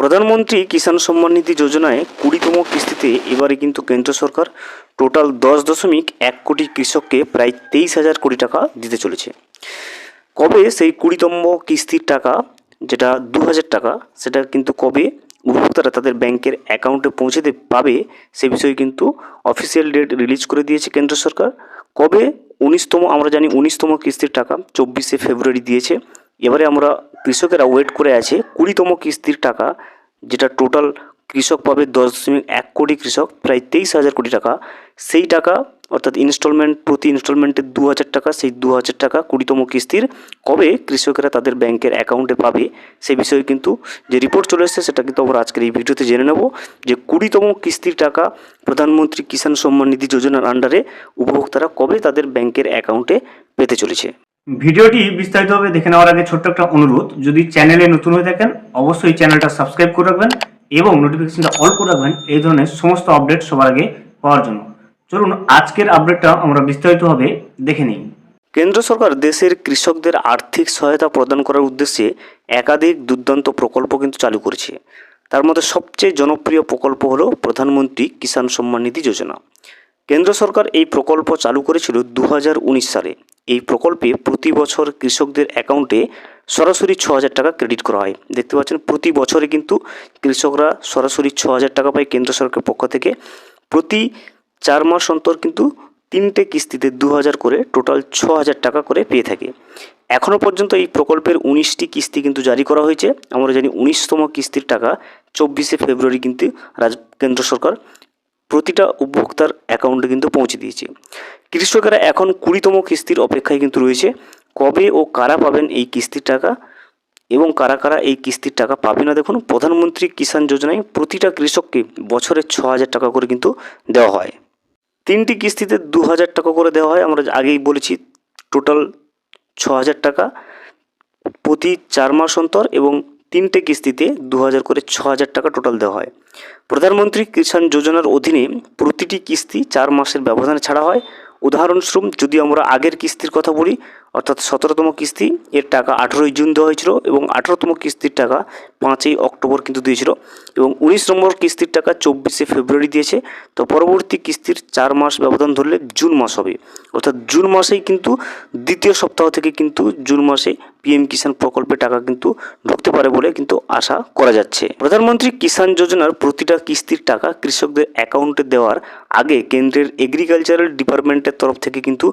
প্রধানমন্ত্রী কিষাণ সম্মান নিধি যোজনায় কুড়িতম কিস্তিতে এবারে কিন্তু কেন্দ্র সরকার টোটাল দশ দশমিক এক কোটি কৃষককে প্রায় তেইশ হাজার কোটি টাকা দিতে চলেছে। কবে সেই কুড়িতম কিস্তির টাকা, যেটা দু হাজার টাকা, সেটা কিন্তু কবে উপভোক্তারা তাদের ব্যাংকের অ্যাকাউন্টে পৌঁছে পাবে, সে বিষয়ে কিন্তু অফিসিয়াল ডেট রিলিজ করে দিয়েছে কেন্দ্র সরকার। কবে? উনিশতম, আমরা জানি উনিশতম কিস্তির টাকা, চব্বিশে ফেব্রুয়ারি দিয়েছে। এবারে আমরা কৃষকেরা ওয়েট করে আছে, কুড়িতম কিস্তির টাকা, যেটা টোটাল কৃষক পাবে দশ দশমিক এক কোটি কৃষক, প্রায় তেইশ হাজার কোটি টাকা। সেই টাকা অর্থাৎ ইনস্টলমেন্ট প্রতি ইনস্টলমেন্টে দু হাজার টাকা, সেই দু হাজার টাকা কুড়িতম কিস্তির কবে কৃষকেরা তাদের ব্যাংকের অ্যাকাউন্টে পাবে, সে বিষয়ে কিন্তু যে রিপোর্ট চলে এসেছে সেটা কিন্তু আমরা আজকের এই ভিডিওতে জেনে নেব যে কুড়িতম কিস্তির টাকা প্রধানমন্ত্রী কিষাণ সম্মান নিধি যোজনার আন্ডারে উপভোক্তারা কবে তাদের ব্যাংকের অ্যাকাউন্টে পেতে চলেছে। ভিডিওটি বিস্তারিতভাবে দেখে নেওয়ার আগে ছোট্ট একটা অনুরোধ, যদি চ্যানেলে নতুন হয়ে থাকেন, অবশ্যই চ্যানেলটা সাবস্ক্রাইব করে রাখবেন এবং নোটিফিকেশনটা অল করে রাখবেন, এই ধরনের সমস্ত আপডেট সবার আগে পাওয়ার জন্য। চলুন আজকের আপডেটটা আমরা বিস্তারিতভাবে দেখে নিই। কেন্দ্র সরকার দেশের কৃষকদের আর্থিক সহায়তা প্রদান করার উদ্দেশ্যে একাধিক দুর্দান্ত প্রকল্প কিন্তু চালু করেছে। তার মধ্যে সবচেয়ে জনপ্রিয় প্রকল্প হলো প্রধানমন্ত্রী কিষাণ সম্মান নিধি যোজনা। কেন্দ্র সরকার এই প্রকল্প চালু করেছিল দু হাজার উনিশ সালে। এই প্রকল্পে প্রতি বছর কৃষকদের অ্যাকাউন্টে সরাসরি ছ হাজার টাকা ক্রেডিট করা হয়। দেখতে পাচ্ছেন, প্রতি বছরে কিন্তু কৃষকরা সরাসরি ছ হাজার টাকা পায় কেন্দ্র সরকারের পক্ষ থেকে। প্রতি চার মাস অন্তর কিন্তু তিনটে কিস্তিতে দু হাজার করে টোটাল ছ হাজার টাকা করে পেয়ে থাকে। এখনও পর্যন্ত এই প্রকল্পের উনিশটি কিস্তি কিন্তু জারি করা হয়েছে। আমরা জানি উনিশতম কিস্তির টাকা চব্বিশে ফেব্রুয়ারি কিন্তু রাজ, কেন্দ্র সরকার প্রতিটা উপভোক্তার অ্যাকাউন্টে কিন্তু পৌঁছে দিয়েছে। কৃষকেরা এখন কুড়িতম কিস্তির অপেক্ষায় কিন্তু রয়েছে। কবে ও কারা পাবেন এই কিস্তির টাকা এবং কারা কারা এই কিস্তির টাকা পাবে না দেখুন, প্রধানমন্ত্রী কিষাণ যোজনায় প্রতিটা কৃষককে বছরে ছ হাজার টাকা করে কিন্তু দেওয়া হয়। তিনটি কিস্তিতে দু হাজার টাকা করে দেওয়া হয়। আমরা আগেই বলেছি টোটাল ছ হাজার টাকা প্রতি চার মাস অন্তর এবং তিনটে কিস্তিতে দু হাজার করে ছ হাজার টাকা টোটাল দেওয়া হয়। প্রধানমন্ত্রী কিষাণ যোজনার অধীনে প্রতিটি কিস্তি চার মাসের ব্যবধানে ছাড়া হয়। উদাহরণস্বরূপ, যদি আমরা আগের কিস্তির কথা বলি অর্থাৎ সতেরোতম কিস্তি, এর টাকা আঠেরোই জুন দেওয়া হয়েছিল এবং আঠেরোতম কিস্তির টাকা পাঁচই অক্টোবর কিন্তু দিয়েছিল এবং উনিশ নম্বর কিস্তির টাকা চব্বিশে ফেব্রুয়ারি দিয়েছে। তো পরবর্তী কিস্তির চার মাস ব্যবধান ধরলে জুন মাস হবে। অর্থাৎ জুন মাসেই কিন্তু দ্বিতীয় সপ্তাহ থেকে কিন্তু জুন মাসে পিএম কিষাণ প্রকল্পে টাকা কিন্তু ঢুকতে পারে বলে কিন্তু আশা করা যাচ্ছে। প্রধানমন্ত্রী কিষাণ যোজনার প্রতিটা কিস্তির টাকা কৃষকদের অ্যাকাউন্টে দেওয়ার আগে কেন্দ্রের এগ্রিকালচারাল ডিপার্টমেন্টের তরফ থেকে কিন্তু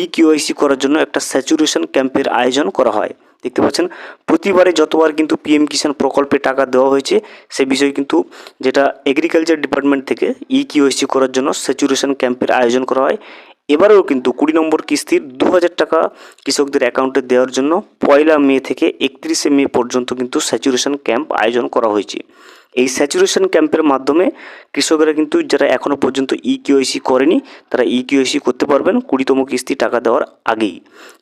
ই কিউআইসি করার জন্য একটা স্যাচুরেশন ক্যাম্পের আয়োজন করা হয়। দেখতে পাচ্ছেন, প্রতিবারে যতবার কিন্তু পিএম কিষাণ প্রকল্পে টাকা দেওয়া হয়েছে, সে বিষয়ে কিন্তু যেটা এগ্রিকালচার ডিপার্টমেন্ট থেকে ই কিউআইসি করার জন্য স্যাচুরেশন ক্যাম্পের আয়োজন করা হয়। এবারেও কিন্তু কুড়ি নম্বর কিস্তির দু হাজার টাকা কৃষকদের অ্যাকাউন্টে দেওয়ার জন্য পয়লা মে থেকে একত্রিশে মে পর্যন্ত কিন্তু স্যাচুরেশন ক্যাম্প আয়োজন করা হয়েছে। এই স্যাচুরেশন ক্যাম্পের মাধ্যমে কৃষকেরা কিন্তু যারা এখনও পর্যন্ত ই কিওআইসি করেনি, তারা ই কিওআইসি করতে পারবেন কুড়িতম কিস্তি টাকা দেওয়ার আগেই।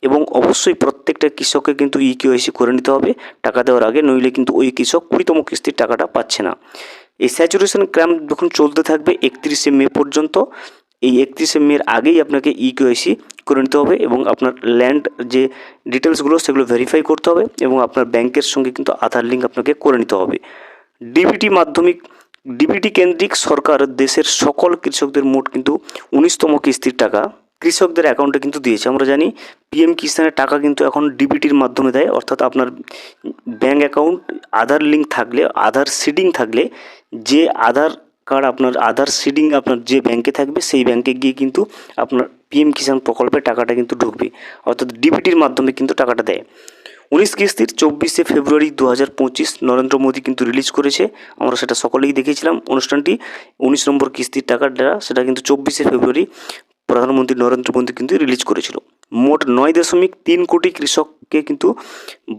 এবং অবশ্যই প্রত্যেকটা কৃষককে কিন্তু ই কিওআইসি করে নিতে হবে, টাকা দেওয়ার আগে, নইলে কিন্তু ওই কৃষক কুড়িতম কিস্তির টাকাটা পাচ্ছে না। এই স্যাচুরেশন ক্যাম্প যখন চলতে থাকবে একত্রিশে মে পর্যন্ত এই একত্রিশে মের আগেই আপনাকে ই কিউআইসি করে নিতে হবে এবং আপনার ল্যান্ড যে ডিটেলসগুলো সেগুলো ভেরিফাই করতে হবে এবং আপনার ব্যাংকের সঙ্গে কিন্তু আধার লিঙ্ক আপনাকে করে নিতে হবে। ডিবিটি মাধ্যমিক ডিবিটি কেন্দ্রিক সরকার দেশের সকল কৃষকদের মোট কিন্তু উনিশতম কিস্তির টাকা কৃষকদের অ্যাকাউন্টে কিন্তু দিয়েছে। আমরা জানি পিএম কিষানের টাকা কিন্তু এখন ডিবিটির মাধ্যমে দেয়, অর্থাৎ আপনার ব্যাঙ্ক অ্যাকাউন্ট আধার লিঙ্ক থাকলে আধার সিডিং থাকলে যে আধার কার্ড আপনার আধার সিডিং আপনার যে ব্যাংকে থাকবে, সেই ব্যাংকে গিয়ে কিন্তু আপনার পিএম কিষাণ প্রকল্পের টাকাটা কিন্তু ঢুকবে। অর্থাৎ ডিবিটির মাধ্যমে কিন্তু টাকাটা দেয়। উনিশ কিস্তির চব্বিশে ফেব্রুয়ারি দু হাজার পঁচিশ নরেন্দ্র মোদী কিন্তু রিলিজ করেছে। আমরা সেটা সকলেই দেখেছিলাম। অনুষ্ঠানটি উনিশ নম্বর কিস্তির টাকাটা সেটা কিন্তু চব্বিশে ফেব্রুয়ারি প্রধানমন্ত্রী নরেন্দ্র মোদী কিন্তু রিলিজ করেছিল। মোট নয় দশমিক তিন কোটি কৃষককে কিন্তু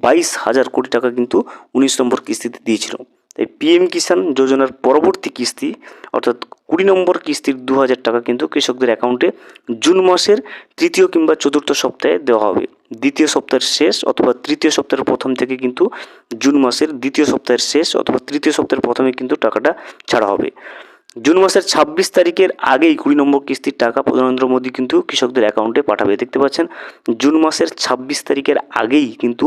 বাইশ হাজার কোটি টাকা কিন্তু উনিশ নম্বর কিস্তিতে দিয়েছিল। তাই পিএম কিষাণ যোজনার পরবর্তী কিস্তি, অর্থাৎ কুড়ি নম্বর কিস্তির দু হাজার টাকা কিন্তু কৃষকদের অ্যাকাউন্টে জুন মাসের তৃতীয় কিংবা চতুর্থ সপ্তাহে দেওয়া হবে। দ্বিতীয় সপ্তাহের শেষ অথবা তৃতীয় সপ্তাহের প্রথম থেকে কিন্তু জুন মাসের দ্বিতীয় সপ্তাহের শেষ অথবা তৃতীয় সপ্তাহের প্রথমে কিন্তু টাকাটা ছাড়া হবে। জুন মাসের ছাব্বিশ তারিখের আগেই কুড়ি নম্বর কিস্তির টাকা প্রধানমন্ত্রী মোদী কিন্তু কৃষকদের অ্যাকাউন্টে পাঠাবে। দেখতে পাচ্ছেন, জুন মাসের ছাব্বিশ তারিখের আগেই কিন্তু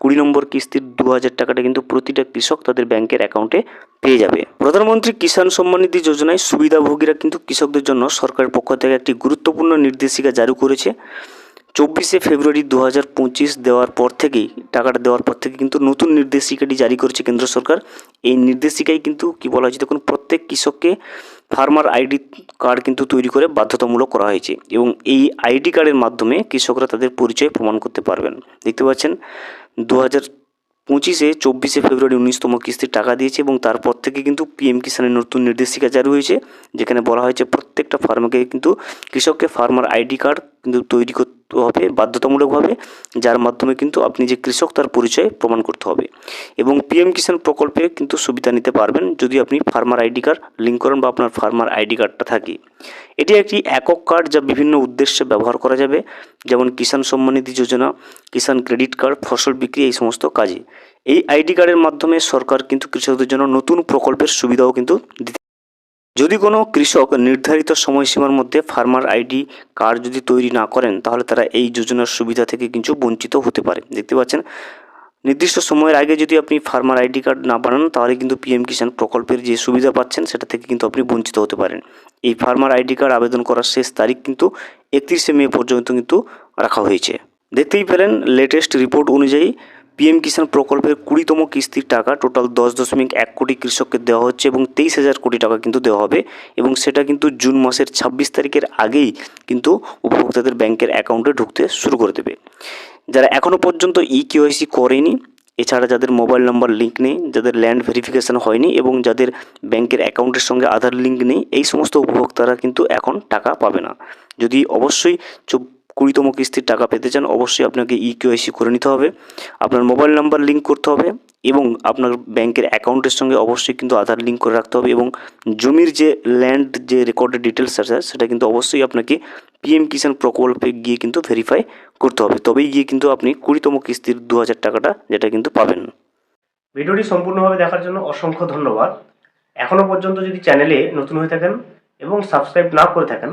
কুড়ি নম্বর কিস্তির দু হাজার টাকাটা কিন্তু প্রতিটা কৃষক তাদের ব্যাংকের অ্যাকাউন্টে পেয়ে যাবে। প্রধানমন্ত্রী কিষাণ সম্মান নিধি যোজনায় সুবিধাভোগীরা কিন্তু কৃষকদের জন্য সরকারের পক্ষ থেকে একটি গুরুত্বপূর্ণ নির্দেশিকা জারি করেছে। চব্বিশে ফেব্রুয়ারি দু হাজার পঁচিশ দেওয়ার পর থেকেই, টাকাটা দেওয়ার পর থেকে কিন্তু নতুন নির্দেশিকাটি জারি করেছে কেন্দ্র সরকার। এই নির্দেশিকায় কিন্তু কি বলা হয়েছে? দেখুন, প্রত্যেক কৃষককে ফার্মার আইডি কার্ড কিন্তু তৈরি করে বাধ্যতামূলক করা হয়েছে এবং এই আইডি কার্ডের মাধ্যমে কৃষকরা তাদের পরিচয় প্রমাণ করতে পারবেন। দেখতে পাচ্ছেন দু হাজার পঁচিশে চব্বিশে ফেব্রুয়ারি উনিশতম কিস্তির টাকা দিয়েছে এবং তারপর থেকে কিন্তু পিএম কিষানের নতুন নির্দেশিকা জারি হয়েছে, যেখানে বলা হয়েছে প্রত্যেকটা ফার্মাকে কিন্তু কৃষককে ফার্মার আইডি কার্ড কিন্তু তৈরি করতে হবে, বাধ্যতামূলকভাবে, যার মাধ্যমে কিন্তু আপনি যে কৃষক তার পরিচয় প্রমাণ করতে হবে। এবং পিএম কিষাণ প্রকল্পে কিন্তু সুবিধা নিতে পারবেন যদি আপনি ফার্মার আইডি কার্ড লিঙ্ক করেন বা আপনার ফার্মার আইডি কার্ডটা থাকে। এটি একটি একক কার্ড যা বিভিন্ন উদ্দেশ্যে ব্যবহার করা যাবে, যেমন কিষাণ সম্মান নিধি যোজনা কিষাণ ক্রেডিট কার্ড ফসল বিক্রি, এই সমস্ত কাজে। এই আইডি কার্ডের মাধ্যমে সরকার কিন্তু কৃষকদের জন্য নতুন প্রকল্পের সুবিধাও কিন্তু দিতে যদি কোনো কৃষক নির্ধারিত সময়সীমার মধ্যে ফার্মার আইডি কার্ড যদি তৈরি না করেন, তাহলে তারা এই যোজনার সুবিধা থেকে কিন্তু বঞ্চিত হতে পারে। দেখতে পাচ্ছেন? নির্দিষ্ট সময়ের আগে যদি আপনি ফার্মার আইডি কার্ড না বানান, তাহলে কিন্তু পিএম কিষাণ প্রকল্পের যে সুবিধা পাচ্ছেন, সেটা থেকে কিন্তু আপনি বঞ্চিত হতে পারেন। এই ফার্মার আইডি কার্ড আবেদন করার শেষ তারিখ কিন্তু একত্রিশে মে পর্যন্ত কিন্তু রাখা হয়েছে। দেখতেই পেলেন লেটেস্ট রিপোর্ট অনুযায়ী পিএম কিষাণ প্রকল্পের কুড়িতম কিস্তির টাকা টোটাল দশ দশমিক এক কোটি কৃষককে দেওয়া হচ্ছে এবং তেইশ হাজার কোটি টাকা কিন্তু দেওয়া হবে এবং সেটা কিন্তু জুন মাসের ছাব্বিশ তারিখের আগেই কিন্তু উপভোক্তাদের ব্যাংকের অ্যাকাউন্টে ঢুকতে শুরু করে দেবে। যারা এখনও পর্যন্ত ই কেওয়াইসি করেনি, এছাড়া যাদের মোবাইল নাম্বার লিঙ্ক নেই, যাদের ল্যান্ড ভেরিফিকেশন হয়নি এবং যাদের ব্যাংকের অ্যাকাউন্টের সঙ্গে আধার লিঙ্ক নেই, এই সমস্ত উপভোক্তারা কিন্তু এখন টাকা পাবে না। যদি অবশ্যই কুড়িতম কিস্তির টাকা পেতে চান, অবশ্যই আপনাকে ই কেওয়াইসি করে নিতে হবে। আপনার মোবাইল নাম্বার লিঙ্ক করতে হবে এবং আপনার ব্যাংকের অ্যাকাউন্টের সঙ্গে অবশ্যই কিন্তু আধার লিঙ্ক করে রাখতে হবে এবং জমির যে ল্যান্ড যে রেকর্ডের ডিটেলস আছে, সেটা কিন্তু অবশ্যই আপনাকে পিএম কিষাণ প্রকল্পে গিয়ে কিন্তু ভেরিফাই করতে হবে। তবেই গিয়ে কিন্তু আপনি কুড়িতম কিস্তির দু হাজার টাকাটা যেটা কিন্তু পাবেন। ভিডিওটি সম্পূর্ণভাবে দেখার জন্য অসংখ্য ধন্যবাদ। এখনও পর্যন্ত যদি চ্যানেলে নতুন হয়ে থাকেন এবং সাবস্ক্রাইব না করে থাকেন